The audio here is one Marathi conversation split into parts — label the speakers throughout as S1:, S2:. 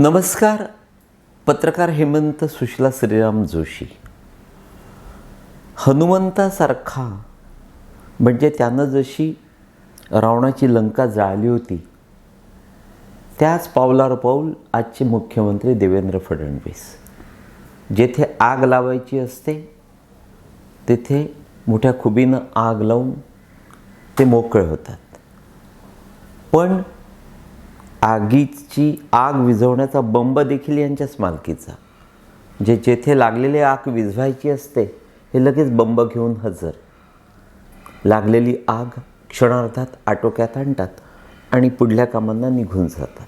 S1: नमस्कार. पत्रकार हेमंत सुशिला श्रीराम जोशी. हनुमंतासारखा म्हणजे त्यानं जशी रावणाची लंका जाळली होती त्याच पावलावर पाऊल आजचे मुख्यमंत्री देवेंद्र फडणवीस. जेथे आग लावायची असते तेथे मोठ्या खुबीनं आग लावून ते मोकळे होतात. पण आगीची आग विझवण्याचा बंब देखील यांच्याच मालकीचा. जे जेथे लागलेली आग विझवायची असते हे लगेच बंब घेऊन हजर. लागलेली आग क्षणार्धात आटोक्यात आणतात आणि पुढल्या कामांना निघून जातात.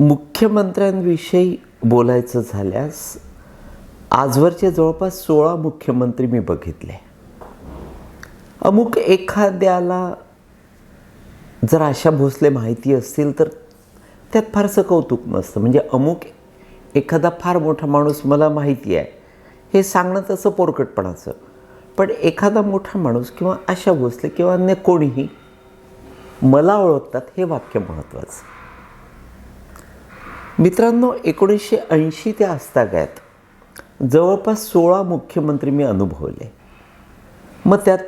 S1: मुख्यमंत्र्यांविषयी बोलायचं झाल्यास आजवरचे जवळपास सोळा मुख्यमंत्री मी बघितले. अमुक एखाद्याला जर आशा भोसले माहिती असतील तर त्यात फारसं कौतुक नसतं. म्हणजे अमुक एखादा फार मोठा माणूस मला माहिती आहे हे सांगणं तसं पोरकटपणाचं. पण एखादा मोठा माणूस किंवा आशा भोसले किंवा अन्य कोणीही मला ओळखतात हे वाक्य महत्त्वाचं. मित्रांनो एकोणीसशे ऐंशी ते आजतागायत जवळपास सोळा मुख्यमंत्री मी अनुभवले. मग त्यात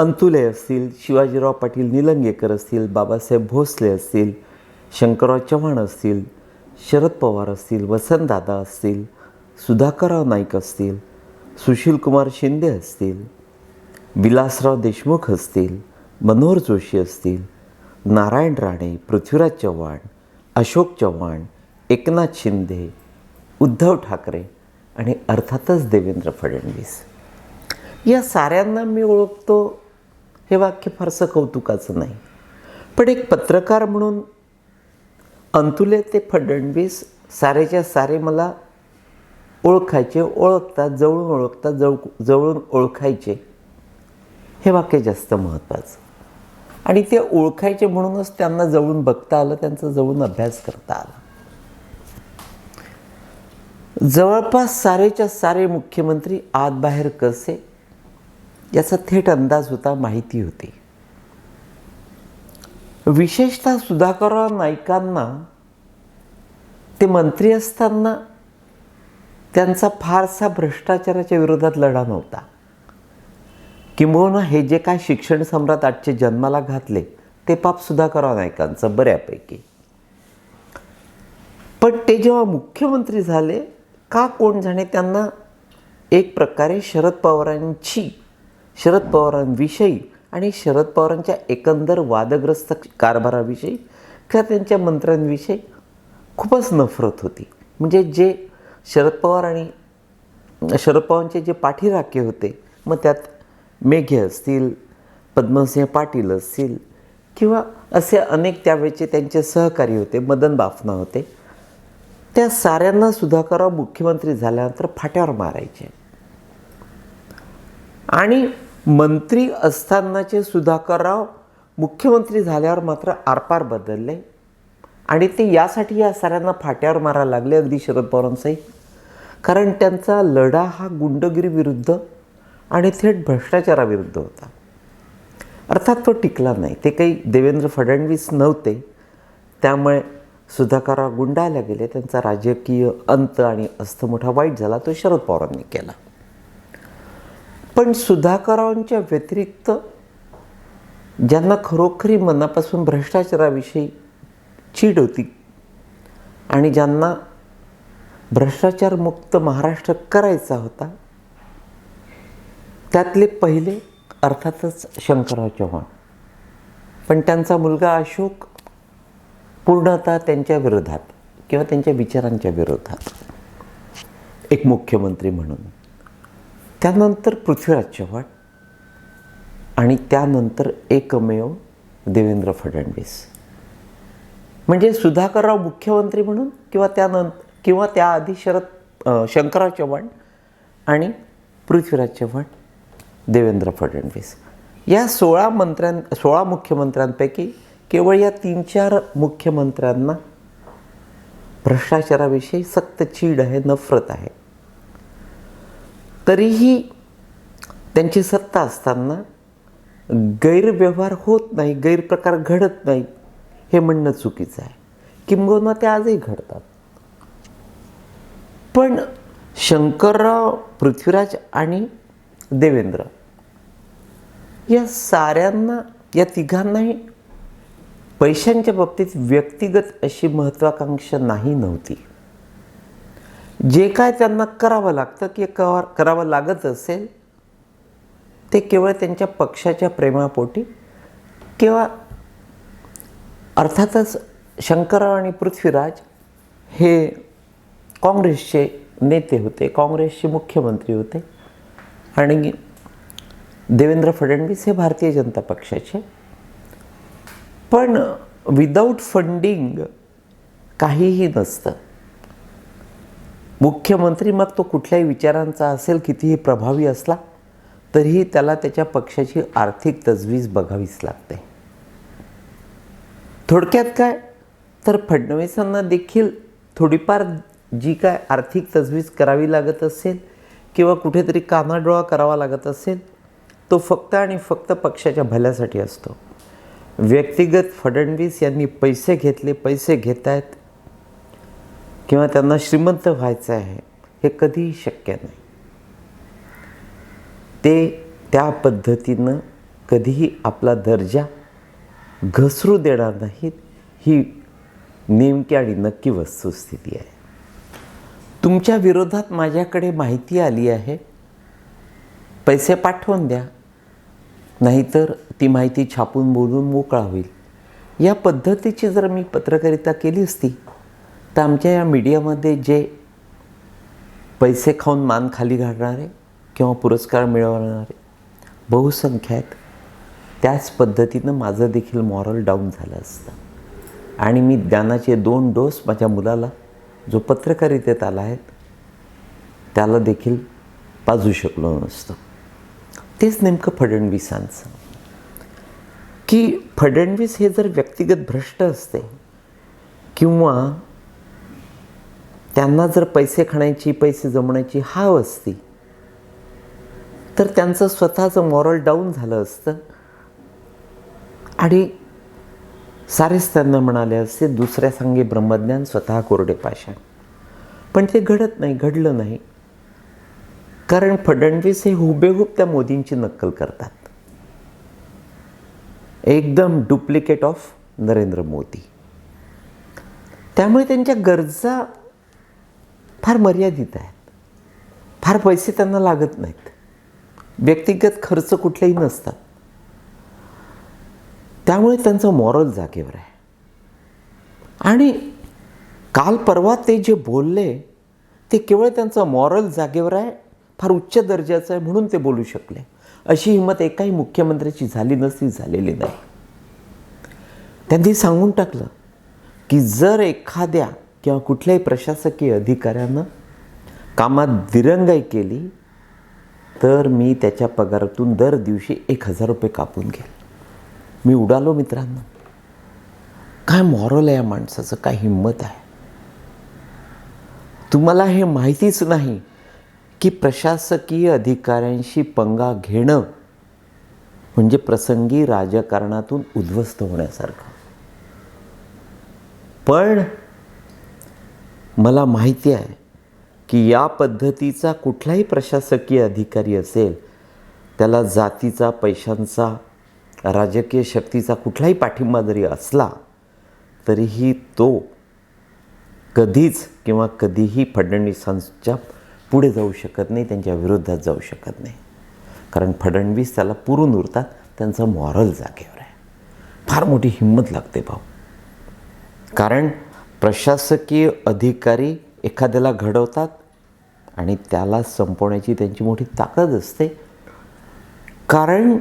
S1: अंतुले असतील शिवाजीराव पाटील निलंगेकर असतील बाबासाहेब भोसले असतील शंकरराव चव्हाण असतील शरद पवार असतील वसंतदादा असतील सुधाकरराव नाईक असतील सुशीलकुमार शिंदे असतील विलासराव देशमुख असतील मनोहर जोशी असतील नारायण राणे पृथ्वीराज चव्हाण अशोक चव्हाण एकनाथ शिंदे उद्धव ठाकरे आणि अर्थातच देवेंद्र फडणवीस. या साऱ्यांना मी ओळखतो. हे वाक्य फारसं कौतुकाचं नाही. पण एक पत्रकार म्हणून अंतुले ते फडणवीस सारेच्या सारे मला ओळखायचे ओळखतात जवळून ओळखतात जवळ जवळून ओळखायचे हे वाक्य जास्त महत्त्वाचं. आणि ते ओळखायचे म्हणूनच त्यांना जवळून बघता आलं त्यांचा जवळून अभ्यास करता आला. जवळपास सारेच्या सारे मुख्यमंत्री आत बाहेर कसे? याचा थेट अंदाज होता माहिती होती. विशेषतः सुधाकरराव नाईकांना ते मंत्री असताना त्यांचा फारसा भ्रष्टाचाराच्या विरोधात लढा नव्हता. किंबहुना हे जे काय शिक्षण सम्राट आजचे जन्माला घातले ते पाप सुधाकरराव नाईकांचं बऱ्यापैकी. पण ते जेव्हा मुख्यमंत्री झाले का कोण जाणे त्यांना एक प्रकारे शरद पवारांची शरद पवारांविषयी आणि शरद पवारांच्या एकंदर वादग्रस्त कारभाराविषयी किंवा त्यांच्या मंत्र्यांविषयी खूपच नफरत होती. म्हणजे जे शरद पवार आणि शरद पवारांचे जे पाठीराखे होते मग त्यात मेघे असतील पद्मसिंह पाटील असतील किंवा असे अनेक त्यावेळेचे त्यांचे सहकारी होते मदन बाफना होते त्या साऱ्यांना सुधाकरराव मुख्यमंत्री झाल्यानंतर फाट्यावर मारायचे. आणि मंत्री असतानाचे सुधाकरराव मुख्यमंत्री झाल्यावर मात्र आरपार बदलले. आणि ते यासाठी या साऱ्यांना फाट्यावर मारायला लागले अगदी शरद पवारांचाही कारण त्यांचा लढा हा गुंडगिरीविरुद्ध आणि थेट भ्रष्टाचाराविरुद्ध होता. अर्थात तो टिकला नाही. ते काही देवेंद्र फडणवीस नव्हते. त्यामुळे सुधाकरराव गुंडाळल्या गेले. त्यांचा राजकीय अंत आणि अस्त मोठा वाईट झाला. तो शरद पवारांनी केला. पण सुधाकरांच्या व्यतिरिक्त ज्यांना खरोखरी मनापासून भ्रष्टाचाराविषयी चीड होती आणि ज्यांना भ्रष्टाचारमुक्त महाराष्ट्र करायचा होता त्यातले पहिले अर्थातच शंकरराव चव्हाण. पण त्यांचा मुलगा अशोक पूर्णतः त्यांच्या विरोधात किंवा त्यांच्या विचारांच्या विरोधात. एक मुख्यमंत्री म्हणून. त्यानंतर पृथ्वीराज चव्हाण आणि त्यानंतर एकमेव देवेंद्र फडणवीस. म्हणजे सुधाकरराव मुख्यमंत्री म्हणून किंवा त्यानंतर किंवा त्याआधी शरद शंकरराव चव्हाण आणि पृथ्वीराज चव्हाण देवेंद्र फडणवीस. या सोळा मंत्र्यां सोळा मुख्यमंत्र्यांपैकी केवळ या तीन चार मुख्यमंत्र्यांना भ्रष्टाचाराविषयी सक्त चीड आहे नफरत आहे. तरीही त्यांची सत्ता असताना गैरव्यवहार होत नाही गैरप्रकार घडत नाही हे म्हणणं चुकीचं आहे. किंबहुना ते आजही घडतात. पण शंकरराव पृथ्वीराज आणि देवेंद्र या साऱ्यांना या तिघांनाही पैशांच्या बाबतीत व्यक्तिगत अशी महत्त्वाकांक्षा नाही नव्हती. जे काय त्यांना करावं लागतं की कवा करावं लागत असेल ते केवळ त्यांच्या पक्षाच्या प्रेमापोटी किंवा अर्थातच शंकरराव आणि पृथ्वीराज हे काँग्रेसचे नेते होते काँग्रेसचे मुख्यमंत्री होते. आणि देवेंद्र फडणवीस हे भारतीय जनता पक्षाचे. पण विदाऊट फंडिंग काहीही नसतं. मुख्यमंत्री मग तो कुठल्याही विचारांचा असेल कितीही प्रभावी असला तरीही त्याला त्याच्या पक्षाची आर्थिक तजवीज बघावीच लागते. थोडक्यात काय? तर फडणवीसांना देखील थोडीफार जी काय आर्थिक तजवीज करावी लागत असेल किंवा कुठेतरी कानाडोळा करावा लागत असेल तो फक्त आणि फक्त पक्षाच्या भल्यासाठी असतो. व्यक्तिगत फडणवीस यांनी पैसे घेतले पैसे घेत आहेत किंवा त्यांना श्रीमंत व्हायचं आहे हे कधीही शक्य नाही. ते त्या पद्धतीनं कधीही आपला दर्जा घसरू देणार नाहीत ही नेमकी आणि नक्की वस्तुस्थिती आहे. तुमच्या विरोधात माझ्याकडे माहिती आली आहे. पैसे पाठवून द्या. नाहीतर ती माहिती छापून बोलून मोकळा होईल. या पद्धतीची जर मी पत्रकारिता केली असती तर आमच्या या मीडियामध्ये जे पैसे खाऊन मान खाली घालणारे किंवा पुरस्कार मिळवणारे बहुसंख्य आहेत त्याच पद्धतीनं माझं देखील मॉरल डाऊन झालं असतं. आणि मी ज्ञानाचे दोन डोस माझ्या मुलाला जो पत्रकारितेत आला आहे त्याला देखील पाजू शकलो नसतं. तेच नेमकं फडणवीसांचं. की फडणवीस हे जर व्यक्तिगत भ्रष्ट असते किंवा त्यांना जर पैसे खाण्याची पैसे जमण्याची हाव असती तर त्यांचं स्वतःचं मॉरल डाऊन झालं असतं. आणि सारेच त्यांना म्हणाले असते दुसऱ्या सांगे ब्रह्मज्ञान स्वतः कोरडे पाषाण. पण ते घडत नाही घडलं नाही. कारण फडणवीस हे हुबेहूब त्या मोदींची नक्कल करतात. एकदम डुप्लिकेट ऑफ नरेंद्र मोदी. त्यामुळे त्यांच्या गरजा फार मर्यादित आहेत. फार पैसे त्यांना लागत नाहीत. व्यक्तिगत खर्च कुठलेही नसतात. त्यामुळे त्यांचं मॉरल जागेवर आहे. आणि काल परवा ते जे बोलले ते केवळ त्यांचं मॉरल जागेवर आहे फार उच्च दर्जाचं आहे म्हणून ते बोलू शकले. अशी हिंमत एकाही मुख्यमंत्र्याची झाली नसती झालेली नाही. त्यांनी सांगून टाकलं की जर एखाद्या किंवा कुठल्याही प्रशासकीय अधिकाऱ्यानं कामात दिरंगाई केली तर मी त्याच्या पगारातून दर दिवशी एक हजार रुपये कापून घेईल. मी उडालो मित्रांनो. काय मॉरल आहे या माणसाचं? काय हिंमत आहे? तुम्हाला हे माहितीच नाही की प्रशासकीय अधिकाऱ्यांशी पंगा घेणं म्हणजे प्रसंगी राजकारणातून उद्ध्वस्त होण्यासारखं. पण मला माहिती आहे की या पद्धतीचा कुठलाही प्रशासकीय अधिकारी असेल त्याला जातीचा पैशांचा राजकीय शक्तीचा कुठलाही पाठिंबा जरी असला तरीही तो कधीच किंवा कधीही फडणवीसांच्या पुढे जाऊ शकत नाही त्यांच्या विरोधात जाऊ शकत नाही. कारण फडणवीस त्याला पुरून उरतात त्यांचा मॉरल जागेवर आहे. फार मोठी हिंमत लागते भाऊ. कारण प्रशासकीय अधिकारी एखाद्याला घडवतात आणि त्याला संपवण्याची त्यांची मोठी ताकद असते. कारण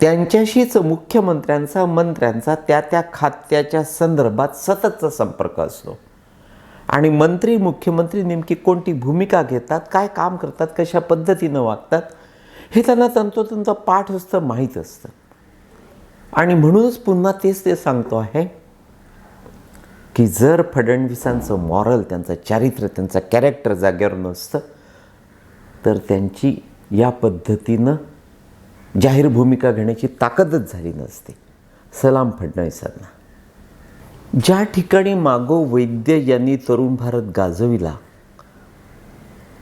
S1: त्यांच्याशीच मुख्यमंत्र्यांचा मंत्र्यांचा त्या त्या खात्याच्या संदर्भात सततचा संपर्क असतो. आणि मंत्री मुख्यमंत्री नेमकी कोणती भूमिका घेतात काय काम करतात कशा पद्धतीनं वागतात हे त्यांना तंतोतंत पाठ असतं माहीत असतं. आणि म्हणूनच पुन्हा तेच ते सांगतो आहे की जर फडणवीसांचं मॉरल त्यांचं चारित्र्य त्यांचं कॅरेक्टर जागेवर नसतं तर त्यांची या पद्धतीनं जाहीर भूमिका घेण्याची ताकदच झाली नसते. सलाम फडणवीसांना. ज्या ठिकाणी मागो वैद्य यांनी तरुण भारत गाजविला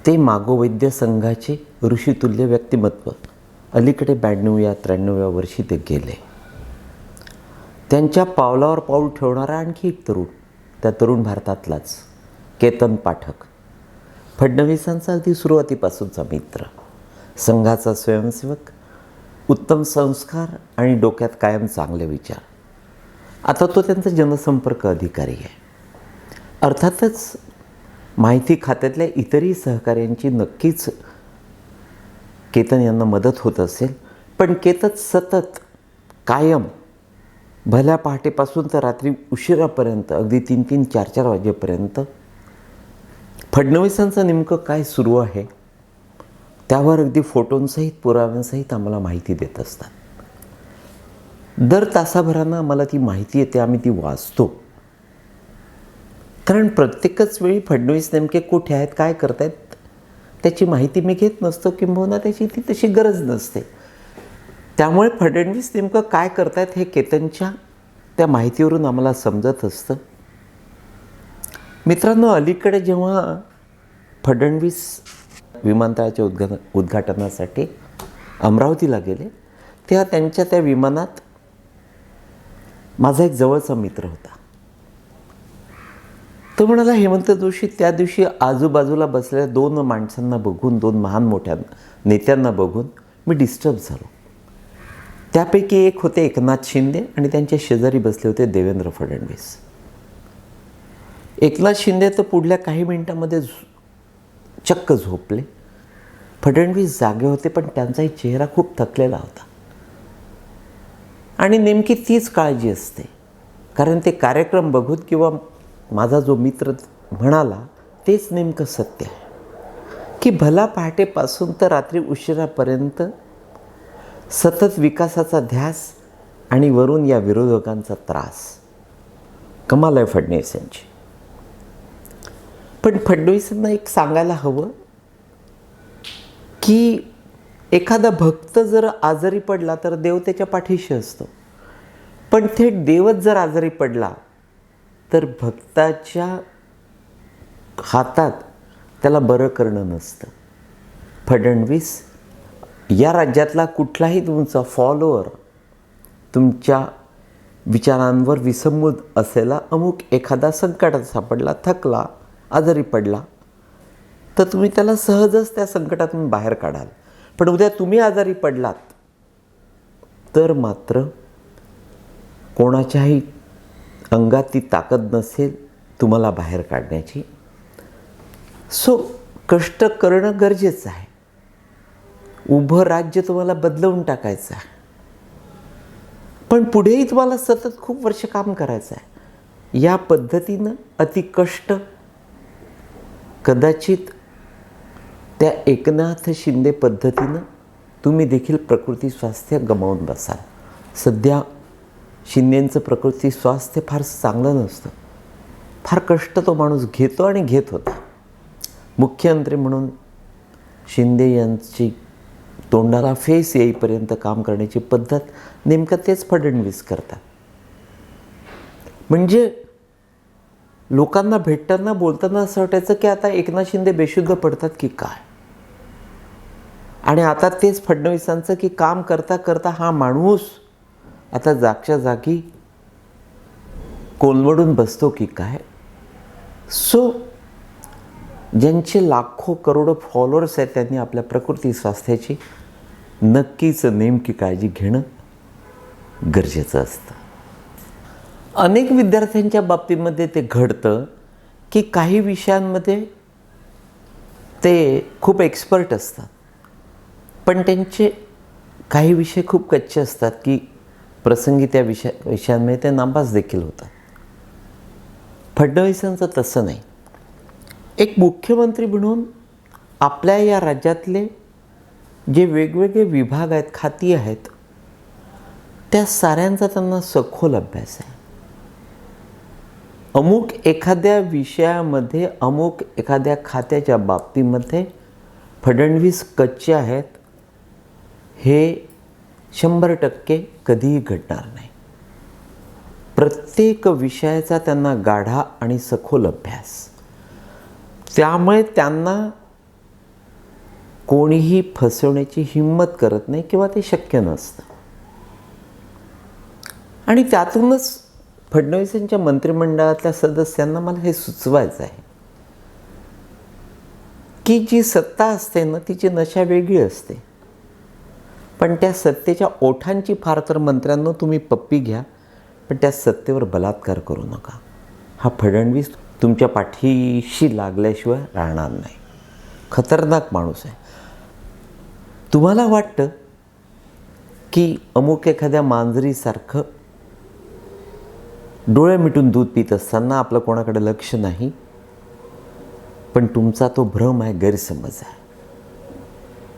S1: ते मागो वैद्य संघाचे ऋषितुल्य व्यक्तिमत्व अलीकडे ब्याण्णव्या त्र्याण्णव्या वर्षी ते गेले. त्यांच्या पावलावर पाऊल ठेवणारा आणखी एक तरुण त्या तरुण भारतातलाच केतन पाठक. फडणवीसांचा अगदी सुरुवातीपासूनचा मित्र. संघाचा स्वयंसेवक उत्तम संस्कार आणि डोक्यात कायम चांगले विचार. आता तो त्यांचा जनसंपर्क अधिकारी आहे. अर्थातच माहिती खात्यातल्या इतरही सहकाऱ्यांची नक्कीच केतन यांना मदत होत असेल पण केतन सतत कायम भल्या पहाटेपासून तर रात्री उशिरापर्यंत अगदी तीन तीन चार चार वाजेपर्यंत फडणवीसांचं नेमकं काय सुरू आहे त्यावर अगदी फोटोंसहित पुराव्यांसहित आम्हाला माहिती देत असतात. दर तासाभरानं आम्हाला ती माहिती येते आम्ही ती वाचतो. कारण प्रत्येकच वेळी फडणवीस नेमके कुठे आहेत काय करतायत त्याची माहिती मी घेत नसतो किंबहुना त्याची ती तशी गरज नसते. त्यामुळे फडणवीस नेमकं काय करतायत हे केतनच्या त्या माहितीवरून आम्हाला समजत असतं. मित्रांनो अलीकडे जेव्हा फडणवीस विमानतळाच्या उद्घा उद्घाटनासाठी अमरावतीला गेले तेव्हा त्यांच्या त्या विमानात माझा एक जवळचा मित्र होता. तो म्हणाला हेमंत जोशी त्या दिवशी आजूबाजूला बसलेल्या दोन माणसांना बघून दोन महान मोठ्या नेत्यांना बघून मी डिस्टर्ब झालो. त्यापैकी एक होते एकनाथ शिंदे आणि त्यांच्या शेजारी बसले होते देवेंद्र फडणवीस. एकनाथ शिंदे तर पुढल्या काही मिनिटांमध्ये चक्क झोपले. फडणवीस जागे होते पण त्यांचाही चेहरा खूप थकलेला होता. आणि नेमकी तीच काळजी असते. कारण ते कार्यक्रम बघून किंवा माझा जो मित्र म्हणाला तेच नेमकं सत्य आहे. की भला पहाटेपासून तर रात्री उशिरापर्यंत सतत विकासाचा ध्यास आणि वरून या विरोधकांचा त्रास. कमाल आहे फडणवीस यांची. पण फडणवीसांना एक सांगायला हवं की एखादा भक्त जर आजारी पडला तर देव त्याच्या पाठीशी असतो. पण थेट देवच जर आजारी पडला तर भक्ताच्या हातात त्याला बरं करणं नसतं. फडणवीस या राज्यातला कुठलाही तुमचा फॉलोअर तुमच्या विचारांवर विसंबूत असलेला अमुक एखादा संकटात सापडला थकला आजारी पडला तर तुम्ही त्याला सहजच त्या संकटातून बाहेर काढाल. पण उद्या तुम्ही आजारी पडलात तर मात्र कोणाच्याही अंगात ती ताकद नसेल तुम्हाला बाहेर काढण्याची. सो कष्ट करणं गरजेचं आहे. उभं राज्य तुम्हाला बदलवून टाकायचं आहे. पण पुढेही तुम्हाला सतत खूप वर्ष काम करायचं आहे. या पद्धतीनं अतिकष्ट कदाचित त्या एकनाथ शिंदे पद्धतीनं तुम्ही देखील प्रकृती स्वास्थ्य गमावून बसाल. सध्या शिंदेंचं प्रकृती स्वास्थ्य फार चांगलं नसतं. फार कष्ट तो माणूस घेतो आणि घेत होता. मुख्यमंत्री म्हणून शिंदे यांची तोंडाला फेस येईपर्यंत काम करण्याची पद्धत नेमकं तेच फडणवीस करतात. म्हणजे लोकांना भेटताना बोलताना असं वाटायचं की आता एकनाथ शिंदे बेशुद्ध पडतात की काय? आणि आता तेच फडणवीसांचं की काम करता करता हा माणूस आता जागच्या जागी कोलवडून बसतो की काय? सो ज्यांचे लाखो करोडो फॉलोअर्स आहेत त्यांनी आपल्या प्रकृती स्वास्थ्याची नक्कीच नेमकी काळजी घेणं गरजेचं असतं. अनेक विद्यार्थ्यांच्या बाबतीमध्ये ते घडतं की काही विषयांमध्ये ते खूप एक्सपर्ट असतात. पण त्यांचे काही विषय खूप कच्चे असतात की प्रसंगी त्या विषय विषयांमध्ये ते नापास देखील होतात. फडणवीसांचं तसं नाही. एक मुख्यमंत्री म्हणून आपल्या या राज्यातले जे वेगवेगळे विभाग आहेत खाती आहेत त्या साऱ्यांचा त्यांना सखोल अभ्यास आहे. अमुक एखाद्या विषयामध्ये अमुक एखाद्या खात्याच्या बाबतीमध्ये फडणवीस कच्चे आहेत हे शंभर टक्के कधीही घडणार नाही. प्रत्येक विषयाचा त्यांना गाढा आणि सखोल अभ्यास. त्यामुळे त्यांना कोणीही फसवण्याची हिंमत करत नाही किंवा ते शक्य नसतं. आणि त्यातूनच फडणवीसांच्या मंत्रिमंडळातल्या सदस्यांना मला हे सुचवायचं आहे की जी सत्ता असते ना तिची नशा वेगळी असते. पण त्या सत्तेच्या ओठांची फार तर मंत्र्यांना तुम्ही पप्पी घ्या पण त्या सत्तेवर बलात्कार करू नका. हा फडणवीस तुमच्या पाठीशी लागल्याशिवाय राहणार नाही. खतरनाक माणूस आहे. तुम्हाला वाटतं की अमुक एखाद्या मांजरीसारखं डोळे मिटून दूध पित असताना आपलं कोणाकडे लक्ष नाही पण तुमचा तो भ्रम आहे गैरसमज आहे.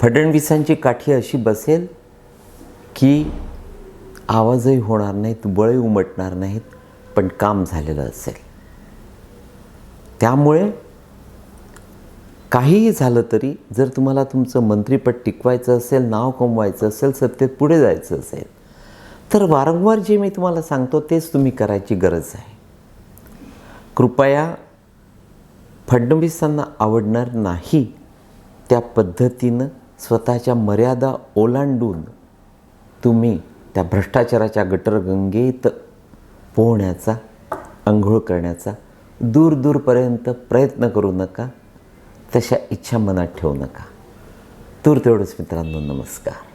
S1: फडणवीसांची काठी अशी बसेल की आवाजही होणार नाहीत बळे उमटणार नाहीत पण काम झालेलं असेल. त्यामुळे काहीही झालं तरी जर तुम्हाला तुमचं मंत्रीपद टिकवायचं असेल नाव कमवायचं असेल सत्तेत पुढे जायचं असेल तर वारंवार जे मी तुम्हाला सांगतो तेच तुम्ही करायची गरज आहे. कृपया फडणवीसांना आवडणार नाही त्या पद्धतीनं स्वतःच्या मर्यादा ओलांडून तुम्ही त्या भ्रष्टाचाराच्या गटरगंगेत पोहण्याचा आंघोळ करण्याचा दूर दूरपर्यंत प्रयत्न करू नका तशा इच्छा मनात ठेवू नका. तूर तेवढंच मित्रांनो नमस्कार.